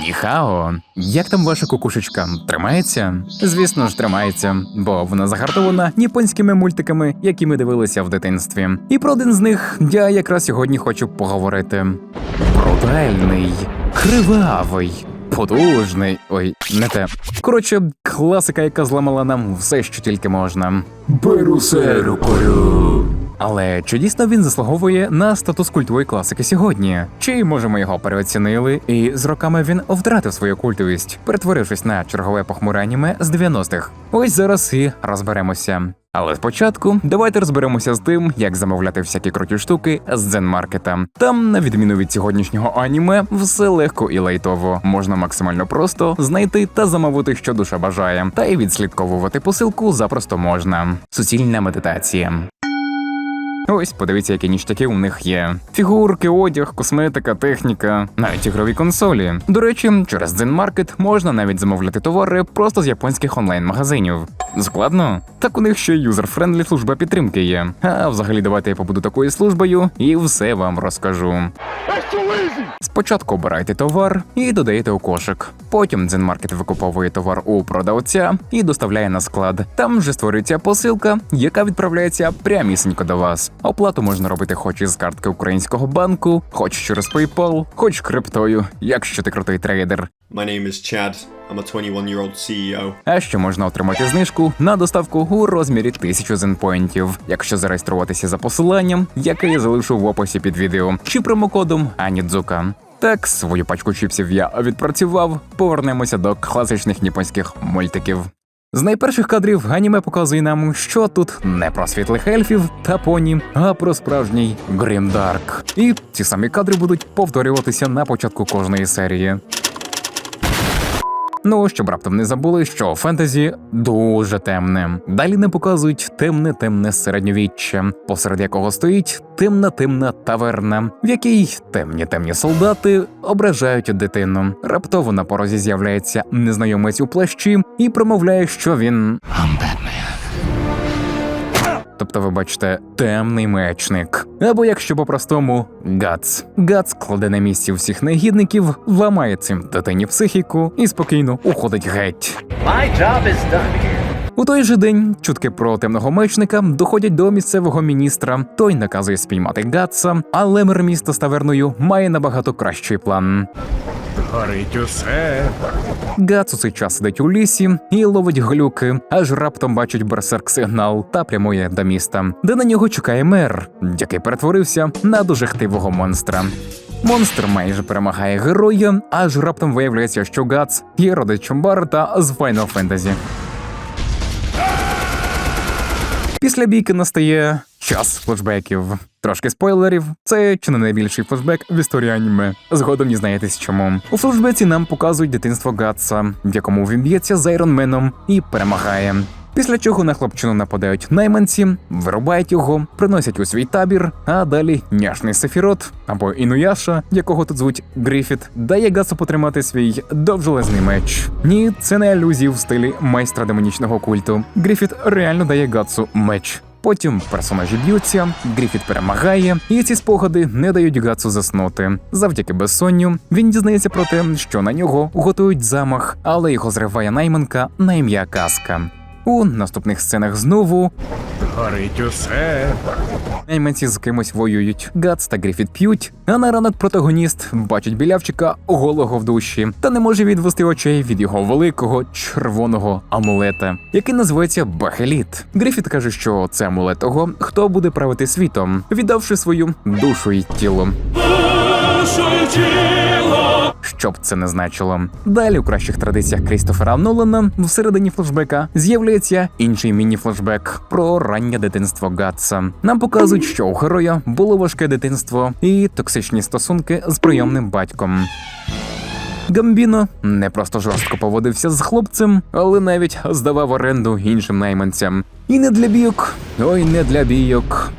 Ніхао, як там ваша кукушечка? Тримається? Звісно ж, тримається, бо вона загартована японськими мультиками, які ми дивилися в дитинстві. І про один з них я якраз сьогодні хочу поговорити. Брутальний, кривавий. Потужний, ой, не те. Коротше, класика, яка зламала нам все, що тільки можна. Беру рукою. Але чи дійсно він заслуговує на статус культової класики сьогодні? Чи може ми його переоцінили, і з роками він втратив свою культовість, перетворившись на чергове похмуре аніме з 90-х? Ось зараз і розберемося. Але спочатку давайте розберемося з тим, як замовляти всякі круті штуки з дзенмаркета. Там, на відміну від сьогоднішнього аніме, все легко і лайтово. Можна максимально просто знайти та замовити, що душа бажає, та й відслідковувати посилку запросто можна. Суцільна медитація. Ось, подивіться, які ніштяки у них є: фігурки, одяг, косметика, техніка, навіть ігрові консолі. До речі, через Zen можна навіть замовляти товари просто з японських онлайн-магазинів. Складно? Так у них ще юзер-френдлі служба підтримки є. А взагалі, давайте я побуду такою службою і все вам розкажу. Спочатку обирайте товар і додаєте у кошик. Потім Дзенмаркет викуповує товар у продавця і доставляє на склад. Там вже створюється посилка, яка відправляється прямісінько до вас. Оплату можна робити хоч із картки українського банку, хоч через PayPal, хоч криптою, якщо ти крутий трейдер. My name is Chad. I'm a 21 year old CEO. А ще можна отримати знижку на доставку у розмірі 1000 зенпоінтів, якщо зареєструватися за посиланням, яке я залишу в описі під відео, чи промокодом Анідзука. Так, свою пачку чіпсів я відпрацював. Повернемося до класичних японських мультиків. З найперших кадрів аніме показує нам, що тут не про світлих ельфів та поні, а про справжній Грімдарк. І ці самі кадри будуть повторюватися на початку кожної серії. Ну, щоб раптом не забули, що фентезі дуже темне. Далі не показують темне темне середньовіччя, посеред якого стоїть темна темна таверна, в якій темні темні солдати ображають дитину. Раптово на порозі з'являється незнайомець у плащі і промовляє, що він. Тобто, ви бачите, темний мечник. Або якщо по-простому, Гац. Гац кладе на місці всіх негідників, ламає цим дитині психіку і спокійно уходить геть. My job is done. У той же день чутки про темного мечника доходять до місцевого міністра. Той наказує спіймати Гатса, але мер міста з таверною має набагато кращий план. Горить усе. Гац у цей час сидить у лісі і ловить глюки, аж раптом бачить берсерк сигнал та прямує до міста, де на нього чекає мер, який перетворився на дуже хтивого монстра. Монстр майже перемагає героя, аж раптом виявляється, що Гац є родичем Барта з Final Fantasy. Після бійки настає час флешбеків. Трошки спойлерів. Це чи не найбільший флешбек в історії аніме. Згодом дізнаєтесь чому. У флешбеці нам показують дитинство Гатса, в якому він б'ється з Айронменом і перемагає. Після чого на хлопчину нападають найманці, вирубають його, приносять у свій табір, а далі няшний Сефірот або Інуяша, якого тут звуть Гріфіт, дає Гатсу потримати свій довжелезний меч. Ні, це не алюзії в стилі майстра демонічного культу. Гріфіт реально дає Гатсу меч. Потім персонажі б'ються, Гріфіт перемагає, і ці спогади не дають Гатсу заснути. Завдяки безсонню він дізнається про те, що на нього готують замах, але його зриває найманка на ім'я Каска. У наступних сценах знову Горить усе. найманці з кимось воюють. Гац та Гріфіт п'ють, а на ранок протагоніст бачить білявчика голого в душі та не може відвести очей від його великого червоного амулета, який називається Бахеліт. Гріфіт каже, що це амулет того, хто буде правити світом, віддавши свою душу і тіло. Що б це не значило. Далі у кращих традиціях Крістофера Нолана всередині флешбека з'являється інший міні-флешбек про раннє дитинство Гатса. Нам показують, що у героя було важке дитинство і токсичні стосунки з прийомним батьком. Гамбіно не просто жорстко поводився з хлопцем, але навіть здавав оренду іншим найманцям. І не для бійок, ой, не для бійок.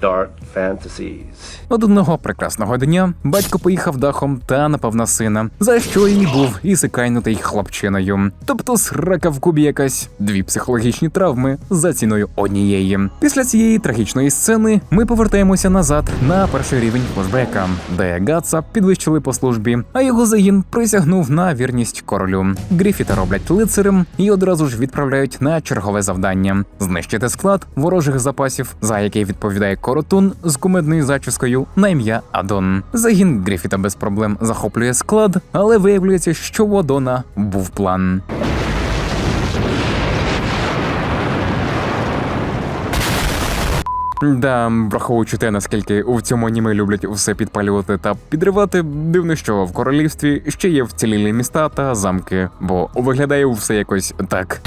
Dark fantasies. Одного прекрасного дня батько поїхав дахом та напав на сина, за що і був ісикайнутий хлопчиною. Тобто срака в кубі якась дві психологічні травми за ціною однієї. Після цієї трагічної сцени ми повертаємося назад на перший рівень флешбека, де Гатса підвищили по службі, а його загін присягнув на вірність королю. Гріфіта роблять лицарем і одразу ж відправляють на чергове завдання знищити склад ворожих запасів, за який відповідає коротун з кумедною зачіскою на ім'я Адон. Загін Гріфіта без проблем захоплює склад, але виявляється, що у Адона був план. Да, враховуючи те, наскільки у цьому аніме люблять все підпалювати та підривати, дивно, що в королівстві ще є вцілілі міста та замки, бо виглядає все якось так.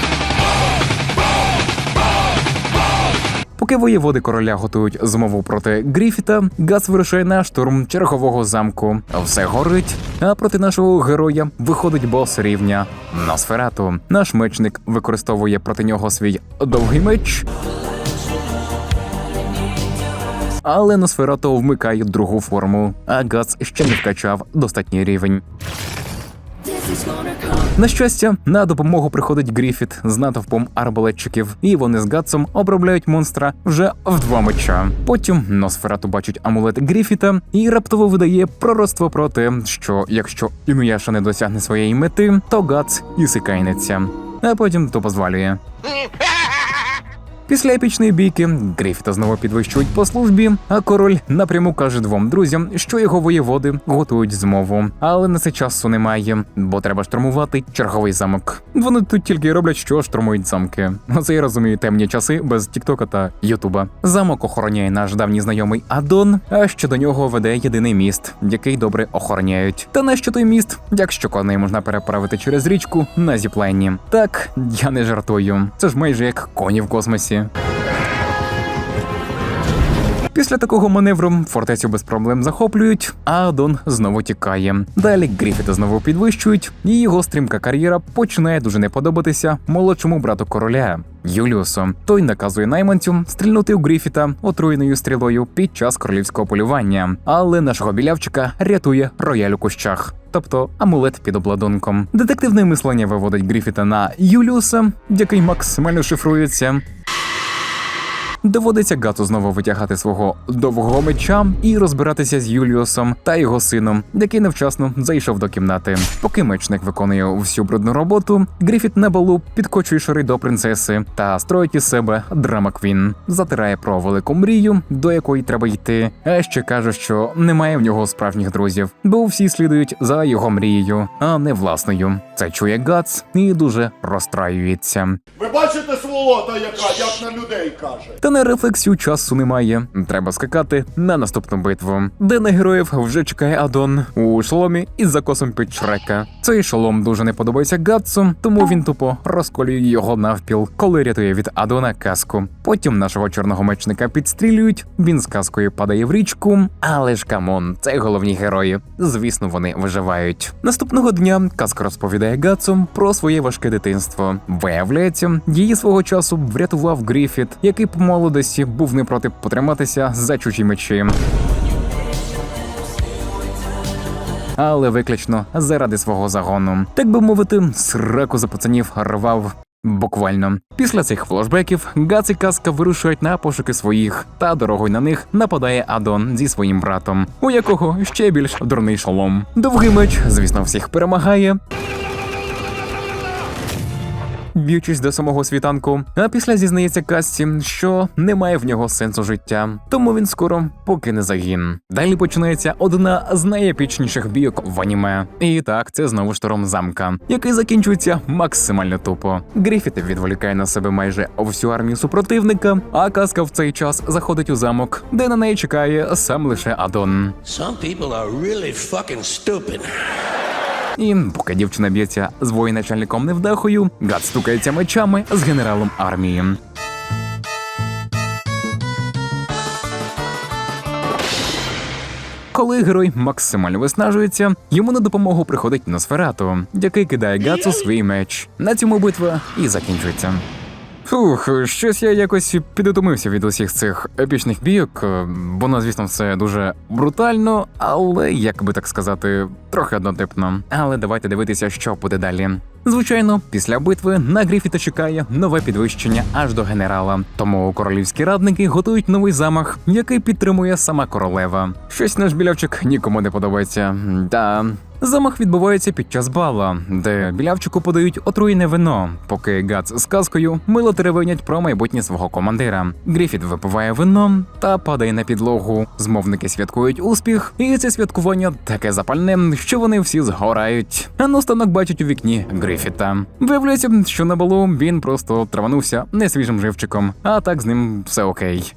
Поки воєводи короля готують змову проти Гріфіта, Гас вирушає на штурм чергового замку. Все горить, а проти нашого героя виходить бос рівня Носферату. Наш мечник використовує проти нього свій довгий меч. Але Носферато вмикає другу форму, а Газ ще не вкачав достатній рівень. На щастя, на допомогу приходить Гріфіт з натовпом арбалетчиків, і вони з Гатсом обробляють монстра вже в два меча. Потім Носферату бачить амулет Гріфіта і раптово видає пророцтво про те, що якщо Інуяша не досягне своєї мети, то Гатс сикайнеться, а потім то позвалює. Після епічної бійки Гріфіта знову підвищують по службі, а король напряму каже двом друзям, що його воєводи готують змову. Але на це часу немає, бо треба штурмувати черговий замок. Вони тут тільки роблять, що штурмують замки. Оце я розумію темні часи без Тіктока та Ютуба. Замок охороняє наш давній знайомий Адон, а ще до нього веде єдиний міст, який добре охороняють. Та нащо той міст, якщо коней можна переправити через річку на зіплайні? Так, я не жартую. Це ж майже як коні в космосі. Dzięki. Після такого маневру фортецю без проблем захоплюють, а Адон знову тікає. Далі Гріфіта знову підвищують, і його стрімка кар'єра починає дуже не подобатися молодшому брату короля. Юліусу той наказує найманцю стрільнути у Гріфіта отруєною стрілою під час королівського полювання, але нашого білявчика рятує рояль у кущах. Тобто амулет під обладунком. Детективне мислення виводить Гріфіта на Юліуса, який максимально шифрується. Доводиться Гату знову витягати свого довгого меча і розбиратися з Юліусом та його сином, який невчасно зайшов до кімнати. Поки мечник виконує всю брудну роботу, Гріфіт на балу підкочує шари до принцеси та строїть із себе драма Квін. Затирає про велику мрію, до якої треба йти. А ще каже, що немає в нього справжніх друзів, бо всі слідують за його мрією, а не власною. Це чує Гац і дуже розстраюється. Ви бачите сволота, яка як на людей каже. Та на рефлексію часу немає. Треба скакати на наступну битву, де на героїв вже чекає Адон у шоломі із закосом під Шрека. Цей шолом дуже не подобається Гатсу, тому він тупо розколює його навпіл, коли рятує від Адона каску. Потім нашого чорного мечника підстрілюють. Він з каскою падає в річку. Але ж камон, це головні герої. Звісно, вони виживають. Наступного дня казка розповідає Гатсу про своє важке дитинство. Виявляється, її свого часу врятував Гріфіт, який по молодості був не проти потриматися за чужі мечі. Але виключно заради свого загону. Так би мовити, сраку за пацанів рвав. Буквально після цих флешбеків Гац і Каска вирушують на пошуки своїх, та дорогою на них нападає Адон зі своїм братом, у якого ще більш дурний шолом. Довгий меч, звісно, всіх перемагає. Б'ючись до самого світанку, а після зізнається Касці, що немає в нього сенсу життя, тому він скоро покине загін. Далі починається одна з найепічніших бійок в аніме. І так, це знову штурм замка, який закінчується максимально тупо. Гріфіт відволікає на себе майже всю армію супротивника, а казка в цей час заходить у замок, де на неї чекає сам лише Адон. Some people are really fucking stupid. І поки дівчина б'ється з воєначальником невдахою, гад стукається мечами з генералом армії. Коли герой максимально виснажується, йому на допомогу приходить Носферату, який кидає Гацу свій меч. На цьому битва і закінчується. Фух, щось я якось підутомився від усіх цих епічних бійок. е, Воно, звісно, все дуже брутально, але як би так сказати, трохи однотипно. Але давайте дивитися, що буде далі. Звичайно, після битви на Гріфіта чекає нове підвищення аж до генерала. Тому королівські радники готують новий замах, який підтримує сама королева. Щось наш білявчик нікому не подобається. Та Замах відбувається під час бала, де білявчику подають отруєне вино, поки Гац з казкою мило теревенять про майбутнє свого командира. Гріфіт випиває вино та падає на підлогу. Змовники святкують успіх, і це святкування таке запальне, що вони всі згорають. А наостанок бачать у вікні Гріфіта. Виявляється, що на балу він просто траванувся несвіжим живчиком, а так з ним все окей.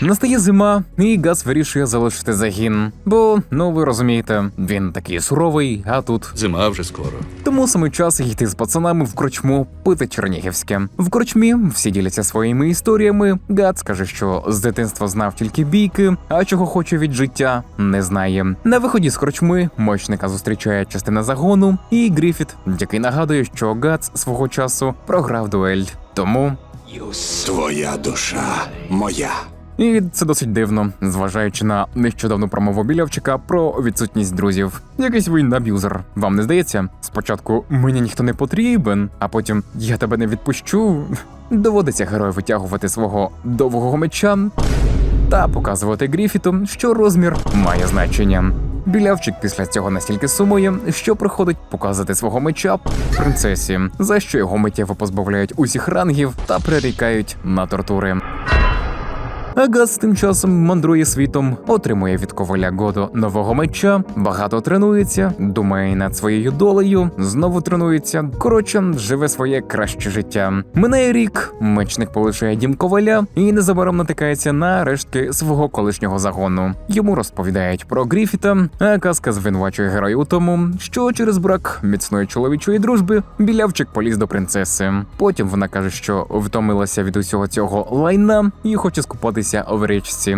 Настає зима, і Газ вирішує залишити загін. Бо, ну ви розумієте, він такий суровий, а тут Зима вже скоро. тому саме час йти з пацанами в корчму пити чернігівське. В корчмі всі діляться своїми історіями. Гац каже, що з дитинства знав тільки бійки, а чого хоче від життя, не знає. На виході з корчми мочника зустрічає частина загону, і Гріфіт, який нагадує, що Гац свого часу програв дуель. Тому Твоя душа моя. І це досить дивно, зважаючи на нещодавну промову білявчика про відсутність друзів. Якийсь він аб'юзер. Вам не здається? Спочатку мені ніхто не потрібен, а потім я тебе не відпущу. Доводиться герою витягувати свого довгого меча та показувати Гріфіту, що розмір має значення. Білявчик після цього настільки сумує, що приходить показати свого меча принцесі, за що його миттєво позбавляють усіх рангів та прирікають на тортури. Агас тим часом мандрує світом, отримує від коваля Годо нового меча, багато тренується, думає над своєю долею, знову тренується. Коротше, живе своє краще життя. Минає рік, мечник полишає дім коваля і незабаром натикається на рештки свого колишнього загону. Йому розповідають про Гріфіта, а казка звинувачує героя у тому, що через брак міцної чоловічої дружби білявчик поліз до принцеси. Потім вона каже, що втомилася від усього цього лайна і хоче скупатися в річці.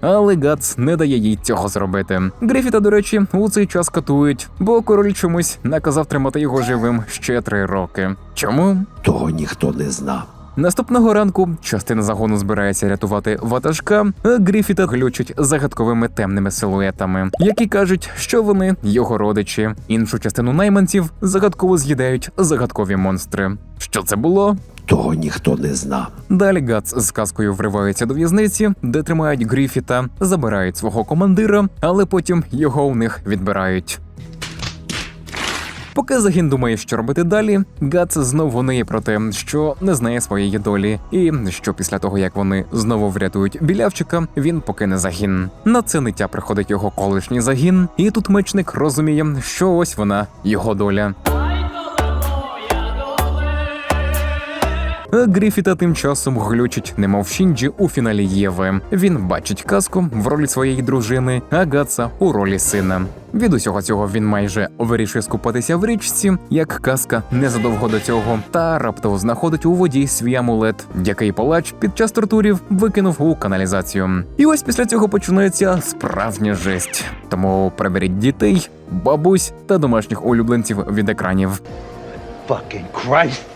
Але Гац не дає їй цього зробити. Грифіта, до речі, у цей час катують, бо король чомусь наказав тримати його живим ще три роки. Чому? Того ніхто не знав. Наступного ранку частина загону збирається рятувати ватажка, а Гріфіта глючать загадковими темними силуетами, які кажуть, що вони його родичі. Іншу частину найманців загадково з'їдають загадкові монстри. Що це було? Того ніхто не знав. Далі Гац з казкою вривається до в'язниці, де тримають Гріфіта, забирають свого командира, але потім його у них відбирають. Поки загін думає, що робити далі, Гац знову вониє про те, що не знає своєї долі, і що після того, як вони знову врятують білявчика, він покине загін. На це ниття приходить його колишній загін, і тут мечник розуміє, що ось вона його доля. Гріфіта тим часом глючить, немов Шінджі у фіналі Єви. Він бачить казку в ролі своєї дружини, а Гатса у ролі сина. Від усього цього він майже вирішує скупатися в річці, як казка незадовго до цього, та раптово знаходить у воді свій амулет, який палач під час тортурів викинув у каналізацію. І ось після цього починається справжня жесть. Тому приберіть дітей, бабусь та домашніх улюбленців від екранів. Fucking Christ.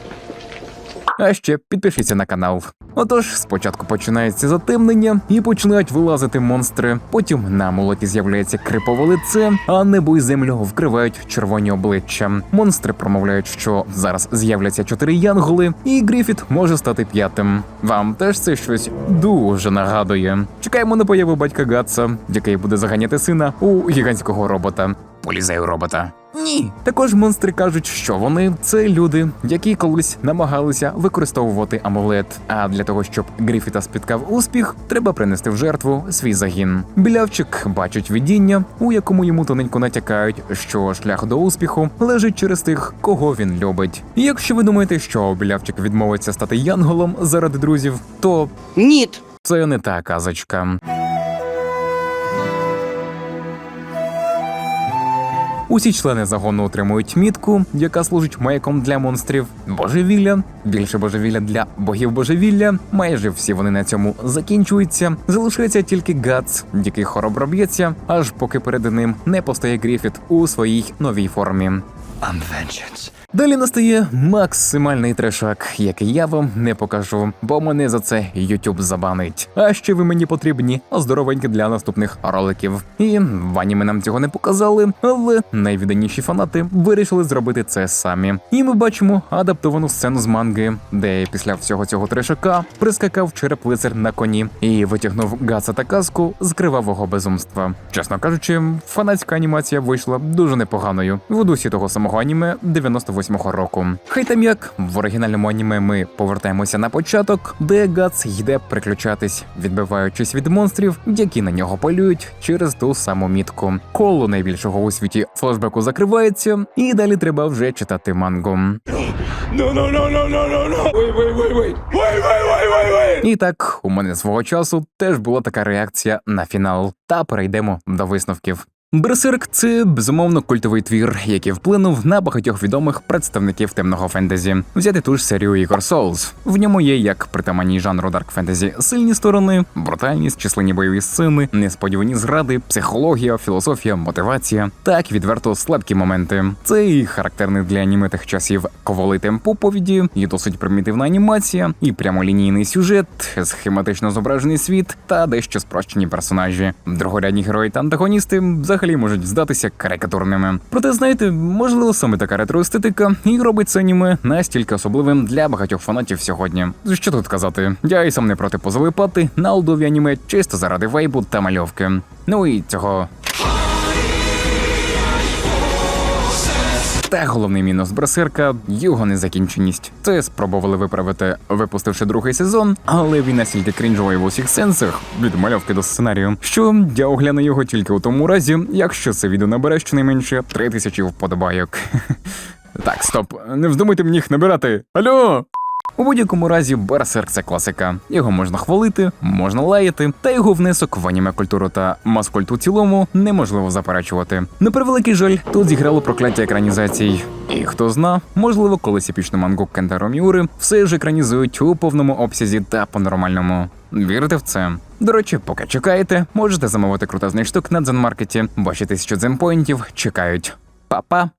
А ще підпишіться на канал. Отож, спочатку починається затемнення і починають вилазити монстри. Потім на молоті з'являється крипове лице, а небо і землю вкривають червоні обличчя. Монстри промовляють, що зараз з'являться чотири янголи, і Гріфіт може стати п'ятим. Вам теж це щось дуже нагадує. Чекаємо на появу батька Гатса, який буде заганяти сина у гігантського робота. Полізай у робота. Ні. Також монстри кажуть, що вони це люди, які колись намагалися використовувати амулет. А для того, щоб Гріфіта спіткав успіх, треба принести в жертву свій загін. Білявчик бачить видіння, у якому йому тоненько натякають, що шлях до успіху лежить через тих, кого він любить. І якщо ви думаєте, що білявчик відмовиться стати янголом заради друзів, то Ніт. це не та казочка. Усі члени загону отримують мітку, яка служить маяком для монстрів. Божевілля, більше божевілля для богів божевілля. Майже всі вони на цьому закінчуються. Залишається тільки Гац, який хоробро б'ється, аж поки перед ним не постає Гріфіт у своїй новій формі. Далі настає максимальний трешак, який я вам не покажу, бо мене за це YouTube забанить. А ще ви мені потрібні здоровенькі для наступних роликів. І в аніме нам цього не показали, але найвідданіші фанати вирішили зробити це самі. І ми бачимо адаптовану сцену з манги, де після всього цього трешака прискакав череп лицар на коні і витягнув Гаца та казку з кривавого безумства. Чесно кажучи, фанатська анімація вийшла дуже непоганою в дусі того самого аніме 98-го року. Хай там як в оригінальному аніме ми повертаємося на початок, де Гац йде приключатись, відбиваючись від монстрів, які на нього полюють через ту саму мітку. Коло найбільшого у світі флешбеку закривається, і далі треба вже читати мангу. І так, у мене свого часу теж була така реакція на фінал. Та перейдемо до висновків. Берсерк це безумовно культовий твір, який вплинув на багатьох відомих представників темного фентезі. Взяти ту ж серію ігор Souls. В ньому є як притаманні жанру Dark Fantasy сильні сторони, брутальність, численні бойові сцени, несподівані зради, психологія, філософія, мотивація, так відверто слабкі моменти. Це і характерний для аніме тих часів коволий темп оповіді, і досить примітивна анімація, і прямолінійний сюжет, схематично зображений світ та дещо спрощені персонажі. Другорядні герої та антагоністи можуть здатися карикатурними. Проте, знаєте, можливо, саме така ретроестетика і робить це аніме настільки особливим для багатьох фанатів сьогодні. Що тут казати? Я і сам не проти позалипати на олдові аніме чисто заради вайбу та мальовки. Ну і цього Та головний мінус Берсерка його незакінченість. Це спробували виправити, випустивши другий сезон, але він настільки крінжовий в усіх сенсах від мальовки до сценарію, що я огляну його тільки у тому разі, якщо це відео набере щонайменше 3000 вподобайок. Так, стоп, не вздумайте мені їх набирати. Алло! У будь-якому разі Берсерк це класика. Його можна хвалити, можна лаяти, та його внесок в аніме культуру та маскульту в цілому неможливо заперечувати. На превеликий жаль, тут зіграло прокляття екранізацій. І хто зна, можливо, колись епічну мангу Кентаро Міури все ж екранізують у повному обсязі та по-нормальному. Вірите в це? До речі, поки чекаєте, можете замовити крутезний штук на дзенмаркеті, бо ще тисячу дзенпоінтів чекають. Па-па!